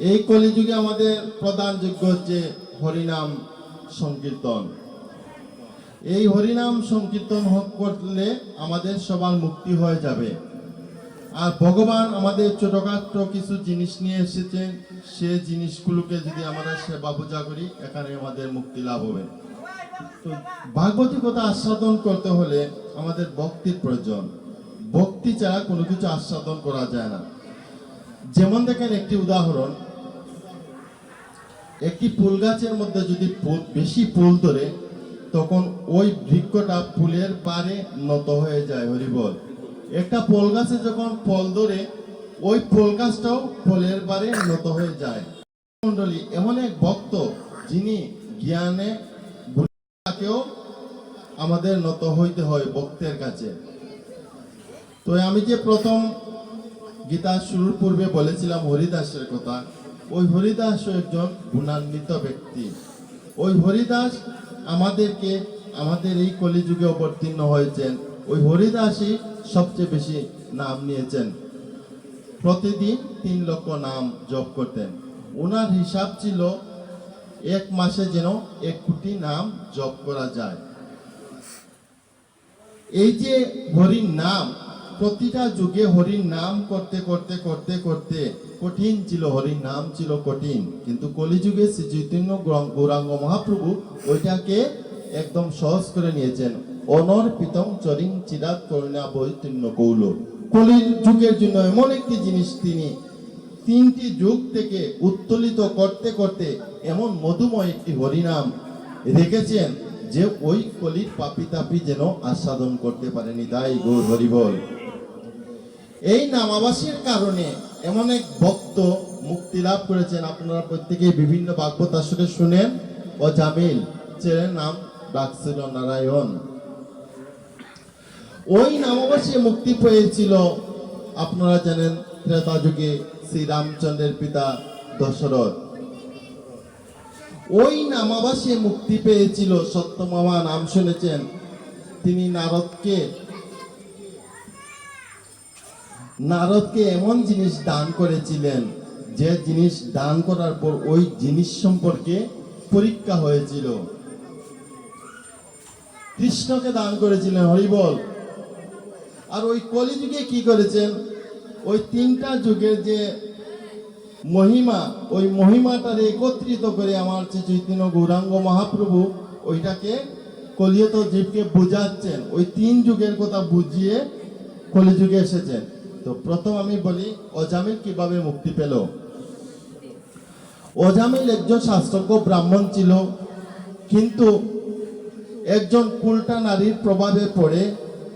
এই কলিযুগে আমাদের প্রধান যোগ্য হচ্ছে হরিনাম সংকীর্তন। এই হরিনাম সংকীর্তন করলে আমাদের সবার মুক্তি হয়ে যাবে। আর ভগবান আমাদের ছোটখাটো কিছু জিনিস নিয়ে এসেছেন, সে জিনিসগুলোকে যদি আমরা সেবা পূজা করি, এখানে আমাদের মুক্তি লাভ হবে। তো ভাগবতিকতা আস্বাদন করতে হলে আমাদের ভক্তির প্রয়োজন। ভক্তি ছাড়া কোনো কিছু আস্বাদন করা যায় না। যেমন দেখেন একটি উদাহরণ, একটি ফুল গাছের মধ্যে যদি বেশি ফুল ধরে, তখন ওই বৃক্ষটা ফুলের পারে নত হয়ে যায়, হরিবল। একটা ফল গাছে যখন ফল ধরে, ওই ফল গাছটাও ফলের পারে নত হয়ে যায়। মন্ডলী, এমন এক ভক্ত যিনি জ্ঞানে তাকেও আমাদের নত হইতে হয় ভক্তের কাছে। তো আমি যে প্রথম গীতা শুরুর পূর্বে বলেছিলাম হরিদাসের কথা। ওই হরিদাস একজন গুণান্বিত ব্যক্তি। ওই হরিদাস আমাদেরকে, আমাদের এই কলিযুগে অবতীর্ণ হয়েছেন। ওই হরিদাসই সবচেয়ে বেশি নাম নিয়েছেন। প্রতিদিন তিন লক্ষ নাম জপ করতেন। ওনার হিসাব ছিল, এক মাসে যেন এক কোটি নাম জপ করা যায়। এই যে হরির নাম প্রতিটা যুগে হরির নাম করতে করতে করতে করতে কঠিন ছিল, হরির নাম ছিল কঠিন। কিন্তু কলিযুগে শ্রী চৈতন্য গৌরাঙ্গ মহাপ্রভু ওইটাকে একদম সহজ করে নিয়েছেন। অনর পিতম চরিং চিরাত করুণা বৈতীর্ণ কৌল। কলির যুগের জন্য এমন একটি জিনিস তিনি তিনটি যুগ থেকে উত্তোলিত করতে করতে এমন মধুময় একটি হরিনাম রেখেছেন যে ওই কলির পাপি তাপি যেন আস্বাদন করতে পারেনি। তাই গৌর হরিবল। এই নামাবাসীর কারণে এমন এক ভক্ত মুক্তি লাভ করেছেন। আপনারা প্রত্যেকেই বিভিন্ন ভাগবত আসলে শুনেন। ও জামিল, ছেলের নাম ডাকছিল নারায়ণ। ওই নামাবাসী মুক্তি পেয়েছিল, আপনারা জানেন, ত্রেতা যুগে শ্রী রামচন্দ্রের পিতা দশরথ। ওই নামাবাসী মুক্তি পেয়েছিল, সত্যমামা নাম শুনেছেন। তিনি নারদকে নারদকে এমন জিনিস দান করেছিলেন যে জিনিস দান করার পর ওই জিনিস সম্পর্কে পরীক্ষা হয়েছিল। কৃষ্ণকে দান করেছিলেন হরিবল আর ওই কলিযুগে কি করেছেন? ওই তিনটা যুগের যে মহিমা, ওই মহিমাটারে একত্রিত করে আমার যে চৈতন্য গৌরাঙ্গ মহাপ্রভু ওইটাকে কলিয়ত জীবকে বোঝাচ্ছেন। ওই তিন যুগের কথা বুঝিয়ে কলিযুগে এসেছেন। তো প্রথম আমি বলি, অজামিল কীভাবে মুক্তি পেল? অজামিল একজন শাস্ত্রজ্ঞ ব্রাহ্মণ ছিল, কিন্তু একজন কুলটা নারীর প্রভাবে পড়ে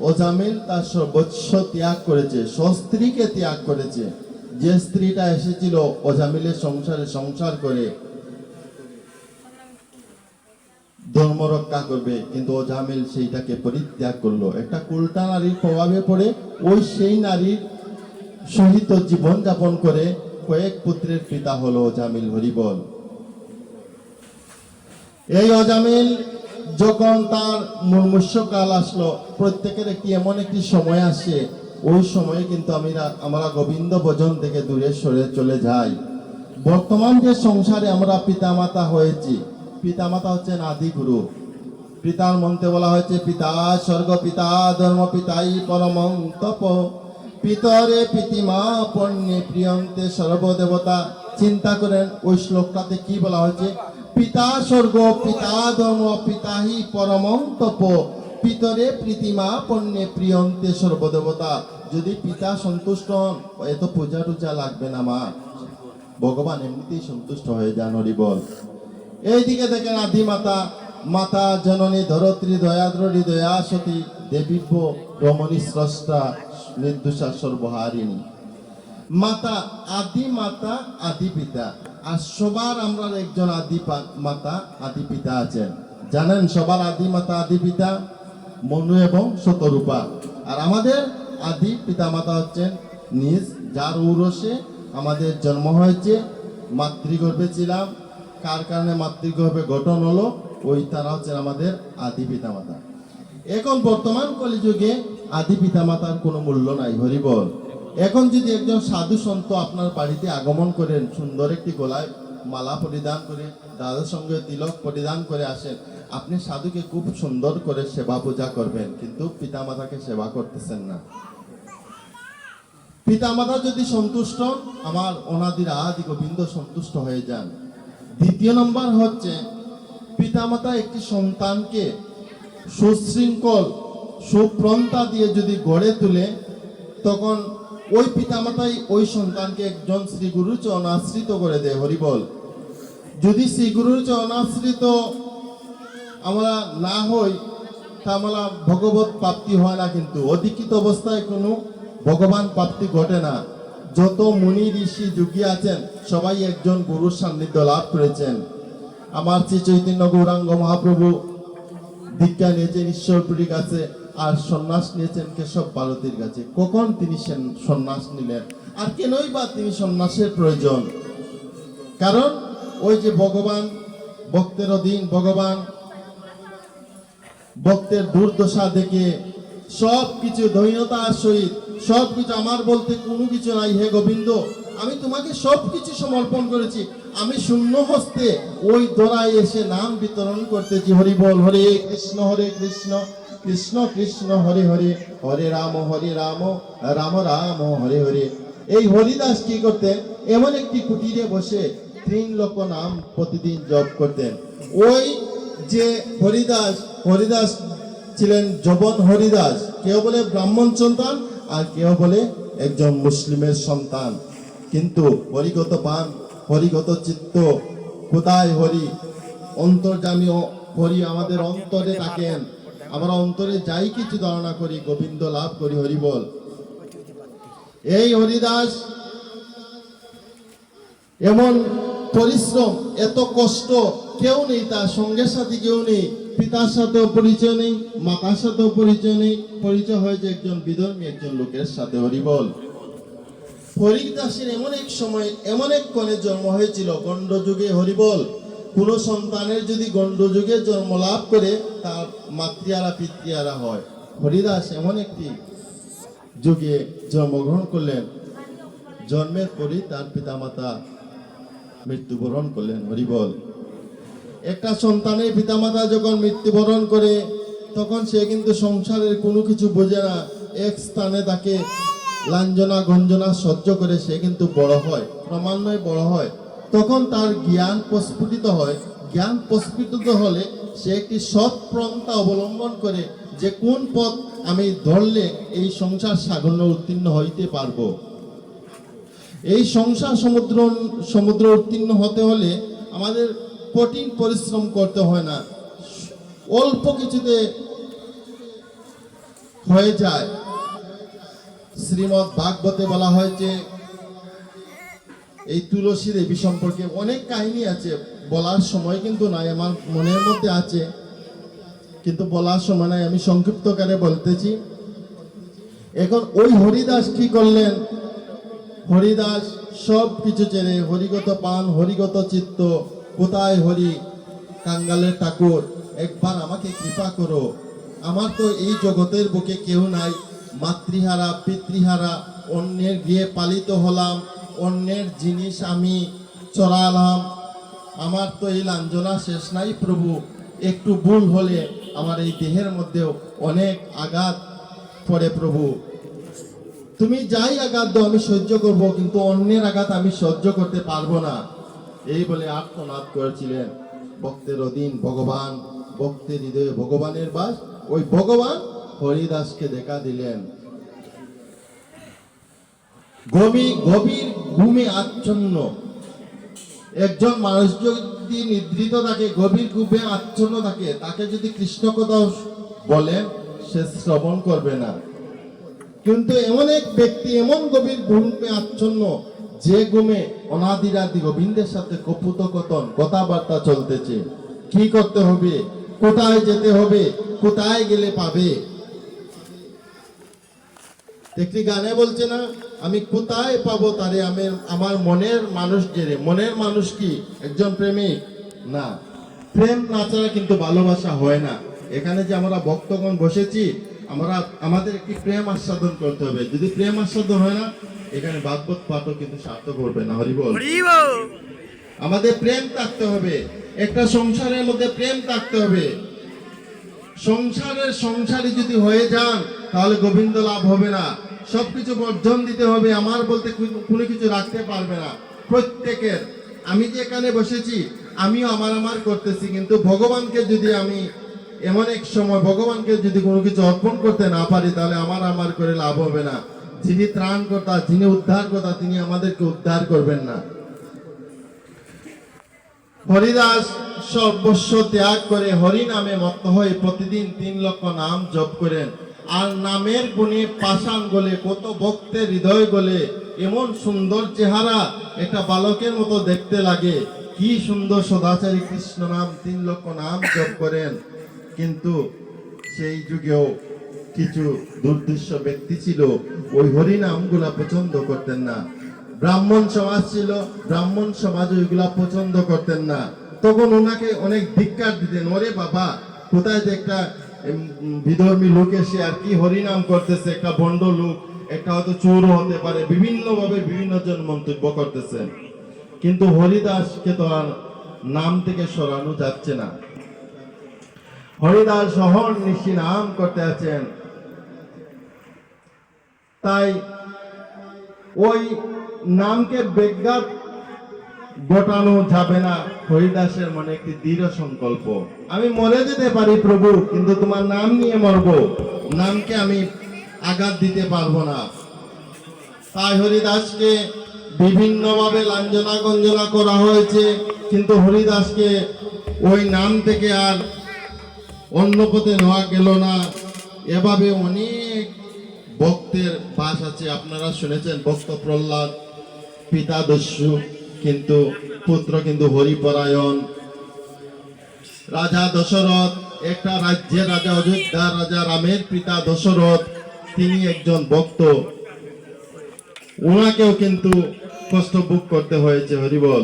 অজামিল তার সর্বোচ্চ ত্যাগ করেছে স্ত্রীকে ত্যাগ করেছে। যে স্ত্রীটা এসেছিল অজামিলের সংসারে সংসার করে, ধর্ম রক্ষা করবে, কিন্তু অজামিল সেইটাকে পরিত্যাগ করল। একটা কুলটা নারীর প্রভাবে পড়ে, ওই সেই নারীর সহিত জীবন যাপন করে কয়েক পুত্রের পিতা হলো অজামিল হরিবল। এই অজামিল যখন তার মুর্মুষ্যকাল আসলো, প্রত্যেকের একটি এমন একটি সময় আসে, ওই সময়ে কিন্তু আমি আমরা গোবিন্দ ভজন থেকে দূরে সরে চলে যাই। বর্তমান যে সংসারে আমরা পিতামাতা হয়েছি, পিতামাতা হচ্ছেন আদি গুরু। পিতার মন্ত্রে বলা হয়েছে, পিতা স্বর্গ পিতা, ধর্ম পিতাই পরম তপ। পিতরে পিতিমা পণ্যে প্রিয়ন্তে সর্বদেবতা। চিন্তা করেন, ওই শ্লোকটাতে কি বলা হয়েছে? পিতা স্বর্গ, পিতা ধর্ম পিতাহি পরম তপ পিতরে প্রীতিমা, পণ্যে প্রিয়ন্তে সর্বদেবতা। যদি পিতা সন্তুষ্ট হন এত পূজা টুজা লাগবে না, মা। ভগবান এমনিতেই সন্তুষ্ট হয়ে যান, হরি বল। এইদিকে দেখেন আদি মাতা মাতা জননী, ধরত্রী দয়াদ্রী দয়া সতী দেবীব্য রমণী স্রষ্টা নির্দোষা সর্বহারিণী মাতা আদি মাতা আদি পিতা, আর সবার আমরা একজন আদি মাতা আদি পিতা আছেন। জানেন, সবার আদি মাতা আদি পিতা মনু এবং শতরূপা। আর আমাদের আদি পিতা মাতা হচ্ছেন নিজ, যার ঔরসে আমাদের জন্ম হয়েছে, মাতৃগর্ভে ছিলাম। কার কারণে মাতৃগর্ভে গঠন হলো, ওই তারা হচ্ছেন আমাদের আদি পিতা মাতা এখন বর্তমান কলিযুগে আদি পিতা মাতার কোনো মূল্য নাই হরিবল এখন যদি একজন সাধু সন্ত আপনার বাড়িতে আগমন করেন, সুন্দর একটি গলায় মালা পরিধান করে, দাদার সঙ্গে তিলক পরিধান করে আসেন, আপনি সাধুকে খুব সুন্দর করে সেবা পূজা করবেন, কিন্তু পিতামাতাকে সেবা করতেছেন না। পিতামাতা যদি সন্তুষ্ট, আমার অনাদির আদি গোবিন্দ সন্তুষ্ট হয়ে যান। দ্বিতীয় নম্বর হচ্ছে, পিতামাতা একটি সন্তানকে সুশৃঙ্খল সুপ্রন্থা দিয়ে যদি গড়ে তোলে, তখন ওই পিতামাতাই ওই সন্তানকে একজন শ্রী গুরুর চরণাশ্রিত করে দেয়। হরিবল যদি শ্রী গুরুর চরণাশ্রিত আমরা না হই, তা আমরা ভগবত প্রাপ্তি হয় না কিন্তু। অধিকৃত অবস্থায় কোনো ভগবান প্রাপ্তি ঘটে না। যত মুনি ঋষি যুগী আছেন, সবাই একজন গুরুর সান্নিধ্য লাভ করেছেন। আমার শ্রী চৈতন্য গৌরাঙ্গ মহাপ্রভু দীক্ষা নিয়েছেন ঈশ্বরপুরীর কাছে আর সন্ন্যাস নিয়েছেন কেশব ভারতীর কাছে। কখন তিনি সন্ন্যাস নিলেন? আর কেনই বা তিনি সন্ন্যাসের প্রয়োজন? কারণ ওই যে ভগবান, ভক্তের অধীন ভগবান, ভক্তের দুর্দশা দেখে সব কিছু দৈন্যতার সহিত, সব কিছু আমার বলতে কোনো কিছু নাই। হে গোবিন্দ, আমি তোমাকে সব কিছু সমর্পণ করেছি। আমি শূন্য হস্তে ওই দোড়ায় এসে নাম বিতরণ করতেছি। হরি বল, হরে কৃষ্ণ হরে কৃষ্ণ কৃষ্ণ কৃষ্ণ, হরে হরে হরে রাম হরে রাম রাম রাম, হরে হরে। এই হরিদাস কি করতেন? এমন একটি কুটিরে বসে তিন লক্ষ নাম প্রতিদিন জপ করতেন। ওই যে হরিদাস হরিদাস ছিলেন জবন হরিদাস, কেউ বলে ব্রাহ্মণ সন্তান আর কেউ বলে একজন মুসলিমের সন্তান। কিন্তু হরিগত পান হরিগত চিত্ত। কোথায় হরি? অন্তর্জামী হরি আমাদের অন্তরে থাকেন। আমরা অন্তরে যাই কিছু ধারণা করি, গোবিন্দ লাভ করি, হরি বল। এই হরিদাস এমন পরিশ্রম, এত কষ্ট, কেউ নেই তার সঙ্গের সাথে, কেউ নেই। পিতার সাথেও পরিচয় নেই, মাতার সাথেও পরিচয় নেই। পরিচয় হয়েছে একজন বিধর্মী, একজন লোকের সাথে হরিবল হরিদাসের এমন এক সময়, এমন এক কনে জন্ম হয়েছিল, গণ্ডযুগে হরিবল। কোন সন্তানের যদি গণ্ডযুগে জন্ম লাভ করে, তার মাতৃয়ারা, পিতৃয়ারা হয়। হরিদাস এমন একটি যুগে জন্মগ্রহণ করলেন। জন্মের পরই তার পিতামাতা মৃত্যুবরণ করলেন হরিবল। একটা সন্তানের পিতামাতা যখন মৃত্যুবরণ করে, তখন সে কিন্তু সংসারের কোনো কিছু বোঝে না। এক স্থানে তাকে লাঞ্ছনা গঞ্জনা সহ্য করে সে কিন্তু বড় হয়, ক্রমান্বয়ে বড় হয়। তখন তার জ্ঞান প্রস্ফুটিত হয়। জ্ঞান প্রস্ফুটিত হলে সে একটি সৎ পন্থা অবলম্বন করে যে কোন পথ আমি ধরলে এই সংসার সাগন্য উত্তীর্ণ হইতে পারব। এই সংসার সমুদ্র সমুদ্র উত্তীর্ণ হতে হলে আমাদের কঠিন পরিশ্রম করতে হয় না। অল্প কিছুতে হয়ে যায়। শ্রীমৎ ভাগবতে বলা হয়েছে, এই তুলসী দেবী সম্পর্কে অনেক কাহিনী আছে, বলার সময় কিন্তু নাই, আমার মনের মধ্যে আছে, কিন্তু বলার সময় নাই, আমি সংক্ষিপ্তকারে বলতেছি। এখন ওই হরিদাস কি করলেন? হরিদাস সব কিছু ছেড়ে হরিগত পান, হরিগত চিত্ত, কোথায় হরি? কাঙ্গালের ঠাকুর, একবার আমাকে কৃপা করো। আমার তো এই জগতের বুকে কেউ নাই। মাতৃহারা, পিতৃহারা, অন্যের গিয়ে পালিত হলাম, অন্যের জিনিস আমি চড়ালাম। আমার তো এই লাঞ্জনা শেষ নাই প্রভু, একটু ভুল হলে আমার এই দেহের মধ্যেও অনেক আঘাত পড়ে প্রভু। তুমি যাই আঘাত দাও, আমি সহ্য করব, কিন্তু অন্যের আঘাত আমি সহ্য করতে পারব না। এই বলে আত্মনাদ করেছিলেন। ভক্তের অধীন ভগবান, ভক্তের হৃদয়ে ভগবানের বাস, ওই ভগবান হরিদাসকে দেখা দিলেন। গভীর গভীর ঘুমে আচ্ছন্ন। একজন মানুষ যদি নিদ্রিত থাকে, গভীর ঘুমে আচ্ছন্ন থাকে, তাকে যদি কৃষ্ণ কথা বলেন সে শ্রবণ করবে না। কিন্তু এমন এক ব্যক্তি, এমন গভীর ঘুমে আচ্ছন্ন, যে ঘুমে অনাদিরাদি গোবিন্দের সাথে কপুতকথন কথাবার্তা চলতেছে। কি করতে হবে? কোথায় যেতে হবে? কোথায় গেলে পাবে? একটি গানে বলছে না আমি কোথায় পাবো তারে? আমি আমার মনের মানুষ জেরে মনের মানুষ কি? একজন প্রেমিক? না। প্রেম না ছাড়া কিন্তু ভালোবাসা হয় না। এখানে যে আমরা ভক্তগণ বসেছি আমরা আমাদের একটি প্রেম আস্বাদন করতে হবে। যদি প্রেম আস্বাদন হয় না এখানে ভাগবত পাঠও কিন্তু সার্থক করবে না। হরিবল আমাদের প্রেম থাকতে হবে। একটা সংসারের মধ্যে প্রেম থাকতে হবে। সংসারের সংসারী যদি হয়ে যান তাহলে গোবিন্দ লাভ হবে না। সবকিছু বর্জন দিতে হবে, আমার বলতে কোনো কিছু রাখতে পারবে না। প্রত্যেকের, আমি যে এখানে বসেছি, আমিও আমার আমার করতেছি, কিন্তু ভগবানকে যদি আমি এমন এক সময় ভগবানকে যদি কোনো কিছু অর্পণ করতে না পারি, তাহলে আমার আমার করে লাভ হবে না। যিনি ত্রাণকর্তা, যিনি উদ্ধারকর্তা, তিনি আমাদেরকে উদ্ধার করবেন না। হরিদাস সর্বস্ব ত্যাগ করে হরি নামে মত্ত হয়ে প্রতিদিন তিন লক্ষ নাম জপ করেন। আর নামের গুণে পাষাণ গলে, কত ভক্তের হৃদয় গলে, এমন সুন্দর চেহারা একটা বালকের মতো দেখতে লাগে। কি সুন্দর সদাচারী কৃষ্ণ নাম, তিন লক্ষ নাম জপ করেন। কিন্তু সেই যুগেও কিছু দুর্দৃশ্য ব্যক্তি ছিল, ওই হরিনামগুলা পছন্দ করতেন না। ব্রাহ্মণ সমাজ ছিল, ব্রাহ্মণ সমাজ ওইগুলা পছন্দ করতেন না। তখন ওনাকে অনেক ধিক্কার দিতেন, ওরে বাবা, কোথায় যে একটা বিধর্মী লোক এসে আর কি হরিনাম করতেছে? একটা ভণ্ড লোক, একটা হয়তো চোরও হতে পারে বিভিন্ন ভাবে বিভিন্ন জন মন্তব্য করতেছেন কিন্তু হরিদাসকে তো আর নাম থেকে সরানো যাচ্ছে না। হরিদাস শহর নিশি নাম করতে আছেন। তাই ওই নামকে বেজ্ঞাত ঘটানো যাবে না। হরিদাসের মনে একটি দৃঢ় সংকল্প। আমি মরে যেতে পারি প্রভু, কিন্তু তোমার নাম নিয়ে মরব। নামকে আমি আঘাত দিতে পারব না। তাই হরিদাসকে বিভিন্নভাবে লাঞ্জনা গঞ্জনা করা হয়েছে, কিন্তু হরিদাসকে ওই নাম থেকে আর অন্য পথে নেওয়া গেল না। এভাবে অনেক ভক্তের বাস আছে। আপনারা শুনেছেন ভক্ত প্রহ্লাদ, পিতা দস্যু। কিন্তু পুত্র কিন্তু হরিপরায়ণ। রাজা দশরথ, একটা রাজ্যের রাজা অযোধ্যার রাজা রামের পিতা দশরথ, তিনি একজন ভক্ত। ওনাকেও কিন্তু কষ্ট ভোগ করতে হয়েছে হরিবল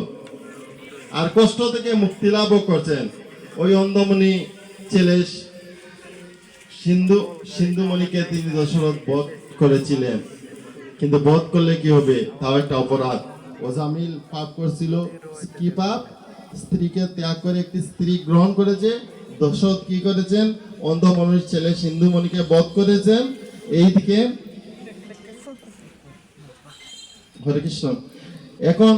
আর কষ্ট থেকে মুক্তি লাভও করছেন। ওই অন্ধমণি ছেলে সিন্ধু, সিন্ধুমণিকে তিনি দশরথ বধ করেছিলেন। কিন্তু বধ করলে কি হবে? তাও একটা অপরাধ। ওজামিল পাপ করছিল। কি পাপ? স্ত্রীকে ত্যাগ করে একটি স্ত্রী গ্রহণ করেছে। দশরথ কি করেছেন? অন্ধ মনুষ ছেলে সিন্ধুমণিকে বধ করেছেন। এইদিকে হরে কৃষ্ণ। এখন